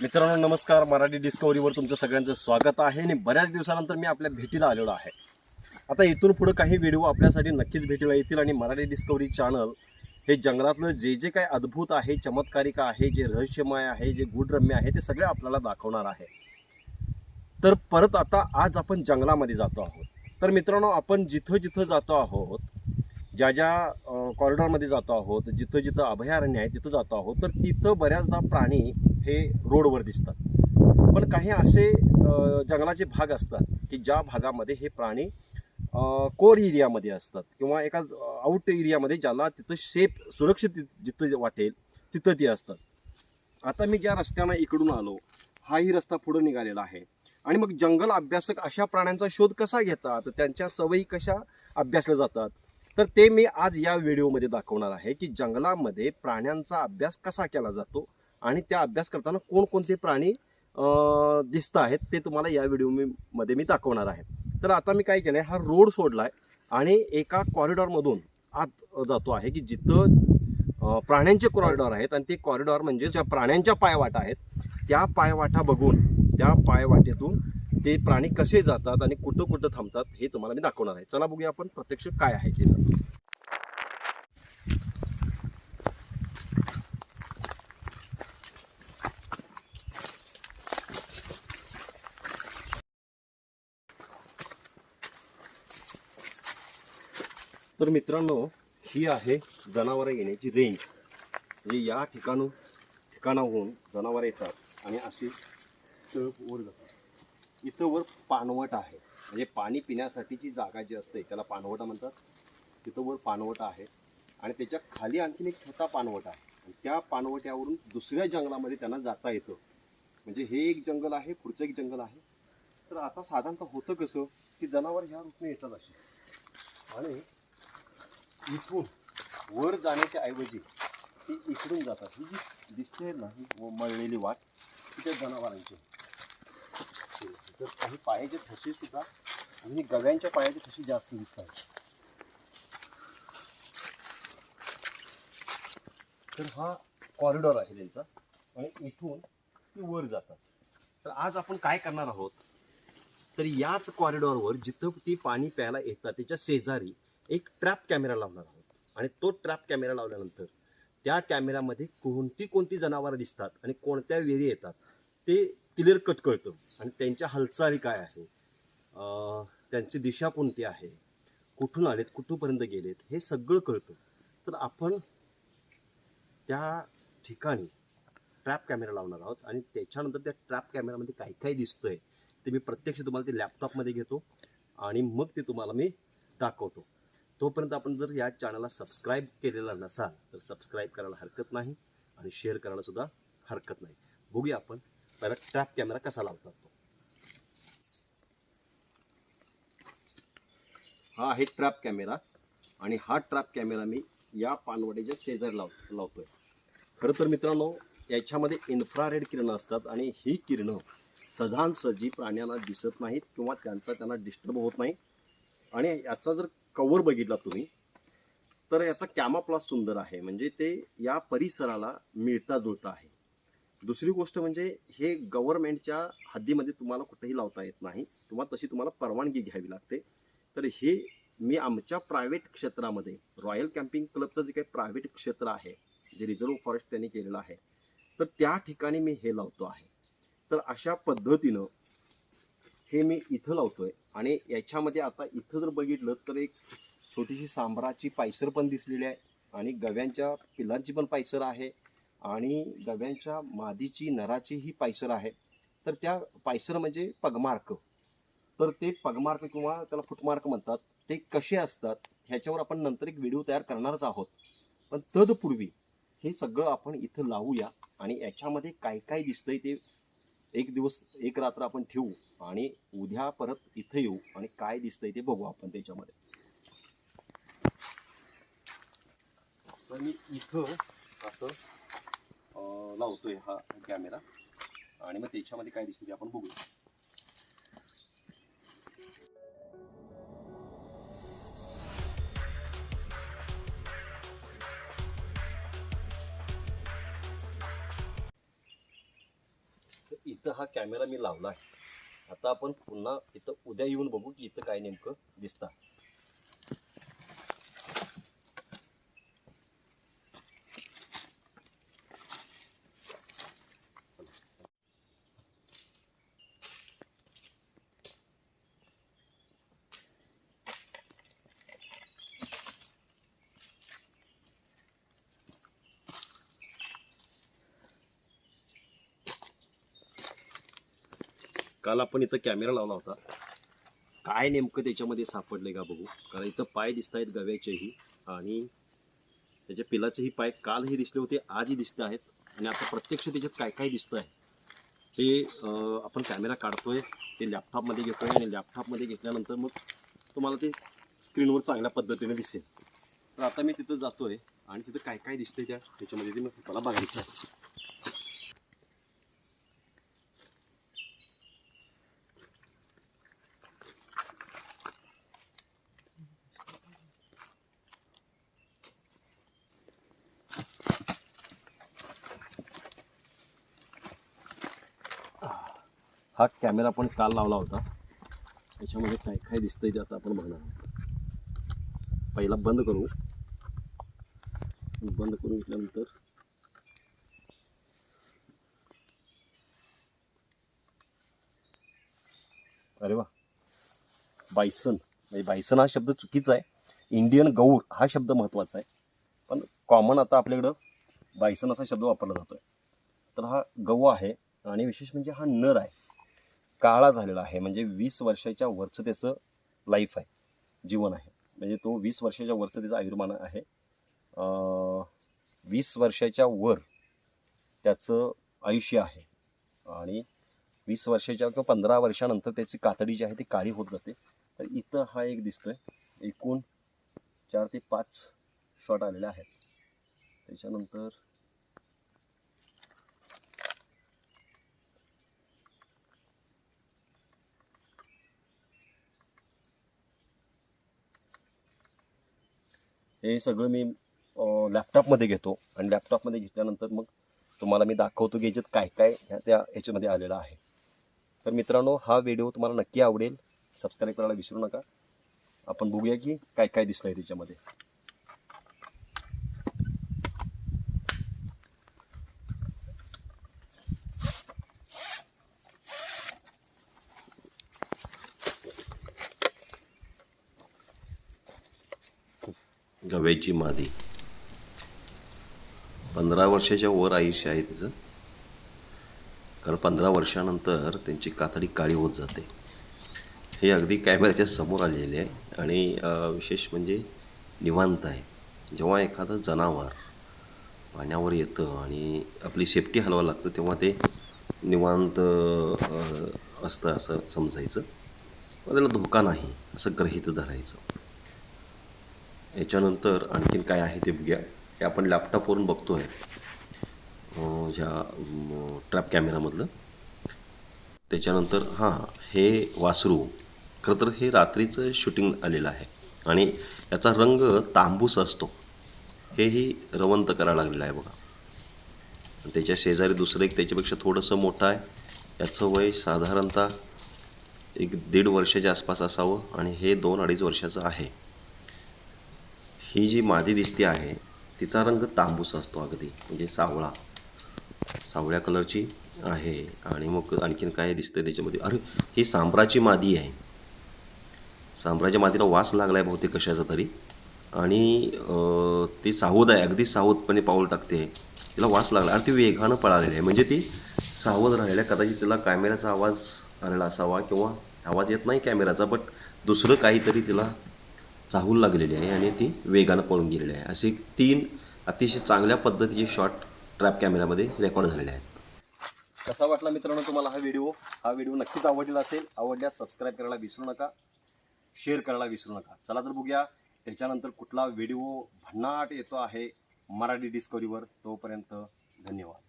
मित्रांनो नमस्कार. मराठी डिस्कवरीवर तुमचं सगळ्यांचं स्वागत आहे आणि बऱ्याच दिवसानंतर मी आपल्या भेटीला आलेलो आहे. आता इथून पुढं काही व्हिडिओ आपल्यासाठी नक्कीच भेटीला येतील आणि मराठी डिस्कवरी चॅनल हे जंगलातलं जे जे काही अद्भुत आहे चमत्कारिक आहे जे रहस्यमय आहे जे गुढरम्य आहे ते सगळे आपल्याला दाखवणार आहे. तर परत आता आज आपण जंगलामध्ये जातो आहोत. तर मित्रांनो आपण जिथं जिथं जातो आहोत ज्या ज्या कॉरिडॉरमध्ये जातो आहोत जिथं जिथं अभयारण्य आहे तिथं जातो आहोत. तर तिथं बऱ्याचदा प्राणी हे रोडवर दिसतात. पण काही असे जंगलाचे भाग असतात की ज्या भागामध्ये हे प्राणी कोर एरियामध्ये असतात किंवा एका आउट एरियामध्ये ज्याला तिथं सेफ सुरक्षित जिथं वाटेल तिथं ती असतात. आता मी ज्या रस्त्यानं इकडून आलो हाही रस्ता पुढे निघालेला आहे. आणि मग जंगल अभ्यासक अशा प्राण्यांचा शोध कसा घेतात? त्यांच्या सवयी कशा अभ्यासल्या जातात? तर ते मी आज या व्हिडिओमध्ये दाखवणार आहे की जंगलामध्ये प्राण्यांचा अभ्यास कसा केला जातो? आणि त्या अभ्यास करताना कोणकोणते प्राणी दिसत आहेत ते तुम्हाला या व्हिडिओ मी मध्ये मी दाखवणार आहे. तर आता मी काय केलं आहे हा रोड सोडला आहे आणि एका कॉरिडॉरमधून आत जातो आहे की जिथं प्राण्यांचे कॉरिडॉर आहेत आणि ते कॉरिडॉर म्हणजे ज्या प्राण्यांच्या पायवाटा आहेत त्या पायवाटा बघून त्या पायवाटेतून ते प्राणी कसे जातात आणि कुठं कुठं थांबतात हे तुम्हाला मी दाखवणार आहे. चला बघूया आपण प्रत्यक्ष काय आहे तिथं तर मित्रांनो ही आहे जनावरं येण्याची रेंज म्हणजे या ठिकाण ठिकाणाहून जनावरं येतात आणि अशी वर जातात. इथं वर पानवट आहे. म्हणजे पाणी पिण्यासाठीची जागा जी असते त्याला पानवटा म्हणतात. तिथं वर पानवट आहे. आणि त्याच्याखाली आणखीन एक छोटा पानवट आहे. आणि त्या पानवट्यावरून दुसऱ्या जंगलामध्ये त्यांना जाता येतं. म्हणजे हे एक जंगल आहे पुढचं एक जंगल आहे. तर आता साधारणतः होतं कसं की जनावर ह्या रूपने येतात असे आणि इथून वर जाण्याच्या ऐवजी ती इकडून जातात. ही जी दिसते ना ही व मळलेली वाट तिथे जनावरांची तर काही पायाचे ठसे सुद्धा आणि गव्यांच्या पायाचे ठसे जास्त दिसतात. तर हा कॉरिडॉर आहे त्यांचा आणि इथून ती वर जातात. तर आज आपण काय करणार आहोत? तर याच कॉरिडॉरवर जिथं ती पाणी प्यायला येतात त्याच्या शेजारी एक ट्रॅप कॅमेरा लावणार आहोत. आणि तो ट्रॅप कॅमेरा लावल्यानंतर त्या कॅमेऱ्यामध्ये कोणती कोणती जनावरं दिसतात आणि कोणत्या वेळी येतात ते क्लिअर कट कळतं. आणि त्यांच्या हालचाली काय आहे त्यांची दिशा कोणती आहे कुठून आलेत कुठूपर्यंत गेलेत हे सगळं कळतं. तर आपण त्या ठिकाणी ट्रॅप कॅमेरा लावणार आहोत आणि त्याच्यानंतर त्या ट्रॅप कॅमेरामध्ये काय काय दिसतंय ते मी प्रत्यक्ष तुम्हाला ते लॅपटॉपमध्ये घेतो आणि मग ते तुम्हाला मी दाखवतो. तोपर्यंत आपण जर या चॅनलला सबस्क्राईब केलेला नसाल तर सबस्क्राईब करायला हरकत नाही आणि शेअर करायला सुद्धा हरकत नाही. बघूया आपण पहिला ट्रॅप कॅमेरा कसा लावतात तो. हा आहे ट्रॅप कॅमेरा आणि हा ट्रॅप कॅमेरा मी या पानवडीच्या शेजारी लाव लावतोय. खरं तर मित्रांनो याच्यामध्ये इन्फ्रारेड किरणं असतात आणि ही किरणं सजानसजी प्राण्यांना दिसत नाहीत किंवा त्यांचा त्यांना डिस्टर्ब होत नाही. आणि याचा जर कवर बघितला तुम्ही. तर याचा कॅमा प्लस सुंदर आहे. म्हणजे ते या परिसराला मिळता जुळता आहे. दुसरी गोष्ट म्हणजे हे गव्हर्नमेंटच्या हद्दीमध्ये तुम्हाला कुठेही लावता येत नाही. तुम्हाला तशी तुम्हाला परवानगी घ्यावी लागते. तर हे मी आमच्या प्रायव्हेट क्षेत्रामध्ये रॉयल कॅम्पिंग क्लबचं जे काही प्रायव्हेट क्षेत्र आहे जे रिझर्व्ह फॉरेस्ट त्यांनी केलेलं आहे तर त्या ठिकाणी मी हे लावतो आहे. तर अशा पद्धतीनं हे मी इथं लावतो आहे आणि याच्यामध्ये आता इथं जर बघितलं तर एक छोटीशी सांबराची पायसर पण दिसलेली आहे आणि गव्यांच्या पिलांची पण पायसर आहे आणि गव्यांच्या मादीची नराची ही पायसर आहे. तर त्या पायसर म्हणजे पगमार्क. तर ते पगमार्क किंवा त्याला फुटमार्क म्हणतात. ते कसे असतात ह्याच्यावर आपण नंतर एक व्हिडिओ तयार करणारच आहोत. पण तदपूर्वी हे सगळं आपण इथं लावूया आणि याच्यामध्ये काय काय दिसतंय ते एक दिवस एक रात्र आपण ठेवू आणि उद्या परत इथं येऊ आणि काय दिसतंय ते बघू आपण त्याच्यामध्ये. तर मी इथं असं लावतोय हा कॅमेरा आणि मग त्याच्यामध्ये काय दिसतं ते आपण बघूया. हा कॅमेरा मी लावला आहे आता आपण पुन्हा इथं उद्या येऊन बघू की इथं काय नेमकं दिसतं. काल आपण इथं कॅमेरा लावला होता. काय नेमकं त्याच्यामध्ये सापडले का बघू? कारण इथं पाय दिसत आहेत गव्याचेही आणि त्याच्या पिलाचेही पाय कालही दिसले होते आजही दिसत आहेत. आणि आता प्रत्यक्ष त्याच्यात काय काय दिसतं आहे ते आपण कॅमेरा काढतोय ते लॅपटॉपमध्ये घेतोय आणि लॅपटॉपमध्ये घेतल्यानंतर मग तुम्हाला ते स्क्रीनवर चांगल्या पद्धतीने दिसेल. तर आता मी तिथं जातोय आणि तिथं काय काय दिसतंय त्या त्याच्यामध्ये ते मग मला बघायचं आहे. हा कॅमेरा पण काल लावला होता. त्याच्यामध्ये काय काय दिसतंय ते आता आपण बघणार आहोत. पहिला बंद करू. बंद करून घेतल्यानंतर अरे वा. बायसन. म्हणजे बायसन हा शब्द चुकीचा आहे. इंडियन गौर हा शब्द महत्त्वाचा आहे. पण कॉमन आता आपल्याकडं बायसन असा शब्द वापरला जातोय. तर हा गऊ आहे आणि विशेष म्हणजे हा नर आहे. काळा झालेला आहे. म्हणजे वीस वर्षाच्या वरचं त्याचं लाईफ आहे. जीवन आहे. म्हणजे तो वीस वर्षाच्या वरचं त्याचं आयुर्मान आहे. वीस वर्षाच्या वर त्याचं आयुष्य आहे. आणि वीस वर्षाच्या किंवा पंधरा वर्षानंतर त्याची कातडी जी आहे ती काळी होत जाते. तर इथं हा एक दिसतोय. एकूण चार ते पाच शॉट आलेले आहेत. त्याच्यानंतर हे सगळं मी लॅपटॉपमध्ये घेतो. आणि लॅपटॉपमध्ये घेतल्यानंतर मग तुम्हाला मी दाखवतो की याच्यात काय काय ह्या त्या ह्याच्यामध्ये आलेलं आहे. तर मित्रांनो हा व्हिडिओ तुम्हाला नक्की आवडेल. सबस्क्राईब करायला विसरू नका. आपण बघूया की काय काय दिसलं आहे त्याच्यामध्ये. गव्याची मादी. पंधरा वर्षाच्या वर आयुष्य आहे तिचं. कारण पंधरा वर्षानंतर त्यांची कातडी काळी होत जाते. हे अगदी कॅमेऱ्याच्या समोर आलेले आहे आणि विशेष म्हणजे निवांत आहे. जेव्हा एखादं जनावर पाण्यावर येतं आणि आपली सेफ्टी हलवावं लागतं तेव्हा ते निवांत असतं असं समजायचं. त्याला धोका नाही असं ग्रहित धरायचं. याच्यानंतर आणखीन काय आहे ते बघूया. हे आपण लॅपटॉपवरून बघतो आहे ह्या ट्रॅप कॅमेरामधलं त्याच्यानंतर हां हे वासरू. खरं तर हे रात्रीचं शूटिंग आलेलं आहे. आणि याचा रंग तांबूस असतो. हेही रवंत करायला लागलेलं आहे बघा. आणि त्याच्या शेजारी दुसरं एक त्याच्यापेक्षा थोडंसं मोठं आहे. याचं वय साधारणतः एक दीड वर्षाच्या आसपास असावं आणि हे दोन अडीच वर्षाचं आहे. ही जी मादी दिसते आहे तिचा रंग तांबूस असतो अगदी म्हणजे सावळा. सावळ्या कलरची आहे आणि मग आणखीन काय दिसतं त्याच्यामध्ये? अरे ही सांबराची मादी आहे. सांबराच्या मादीला वास लागला आहे बहुतेक कशाचा तरी. आणि ती सावध आहे अगदी सावधपणे पाऊल टाकते. तिला वास लागला. अरे ती वेगानं पळालेली आहे. म्हणजे ती सावध राहिलेली आहे. कदाचित तिला कॅमेऱ्याचा आवाज आलेला असावा किंवा आवाज येत नाही कॅमेऱ्याचा बट दुसरं काहीतरी तिला चाहूल लागलेली आहे आणि ती वेगानं पळून गेलेली आहे. असे तीन अतिशय चांगल्या पद्धतीचे शॉट ट्रॅप कॅमेऱ्यामध्ये रेकॉर्ड झालेले आहेत. कसा वाटला मित्रांनो तुम्हाला हा व्हिडिओ हा व्हिडिओ नक्कीच आवडलेला असेल. आवडल्यास सबस्क्राईब करायला विसरू नका. शेअर करायला विसरू नका. चला तर बघूया. त्याच्यानंतर कुठला व्हिडिओ भन्नाट येतो आहे मराठी डिस्कवरीवर तोपर्यंत धन्यवाद.